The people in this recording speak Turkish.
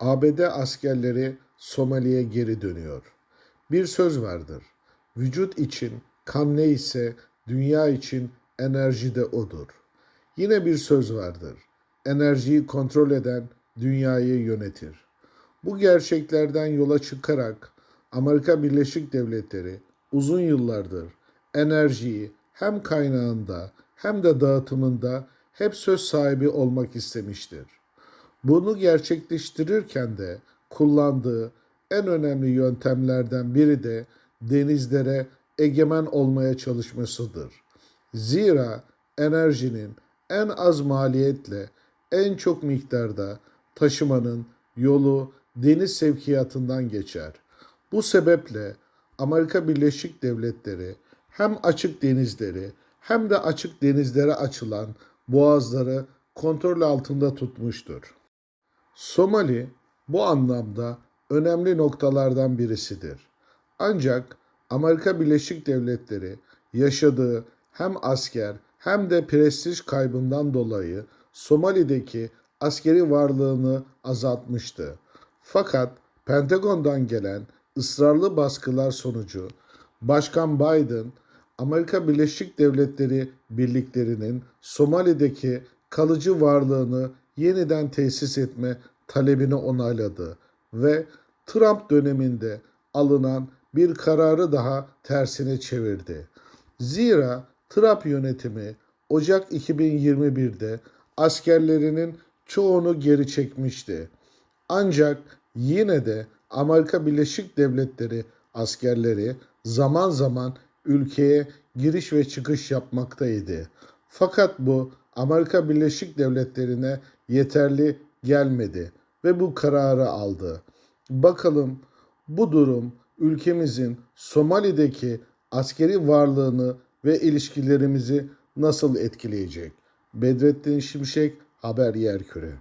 ABD askerleri Somali'ye geri dönüyor. Bir söz vardır. Vücut için kan neyse dünya için enerji de odur. Yine bir söz vardır. Enerjiyi kontrol eden dünyayı yönetir. Bu gerçeklerden yola çıkarak Amerika Birleşik Devletleri uzun yıllardır enerjiyi hem kaynağında hem de dağıtımında hep söz sahibi olmak istemiştir. Bunu gerçekleştirirken de kullandığı en önemli yöntemlerden biri de denizlere egemen olmaya çalışmasıdır. Zira enerjinin en az maliyetle en çok miktarda taşımanın yolu deniz sevkiyatından geçer. Bu sebeple Amerika Birleşik Devletleri hem açık denizleri hem de açık denizlere açılan boğazları kontrol altında tutmuştur. Somali bu anlamda önemli noktalardan birisidir. Ancak Amerika Birleşik Devletleri yaşadığı hem asker hem de prestij kaybından dolayı Somali'deki askeri varlığını azaltmıştı. Fakat Pentagon'dan gelen ısrarlı baskılar sonucu Başkan Biden Amerika Birleşik Devletleri birliklerinin Somali'deki kalıcı varlığını yeniden tesis etme talebini onayladı ve Trump döneminde alınan bir kararı daha tersine çevirdi. Zira Trump yönetimi Ocak 2021'de askerlerinin çoğunu geri çekmişti. Ancak yine de Amerika Birleşik Devletleri askerleri zaman zaman ülkeye giriş ve çıkış yapmaktaydı. Fakat bu Amerika Birleşik Devletleri'ne yeterli gelmedi ve bu kararı aldı. Bakalım bu durum ülkemizin Somali'deki askeri varlığını ve ilişkilerimizi nasıl etkileyecek? Bedrettin Şimşek Haber Yerküre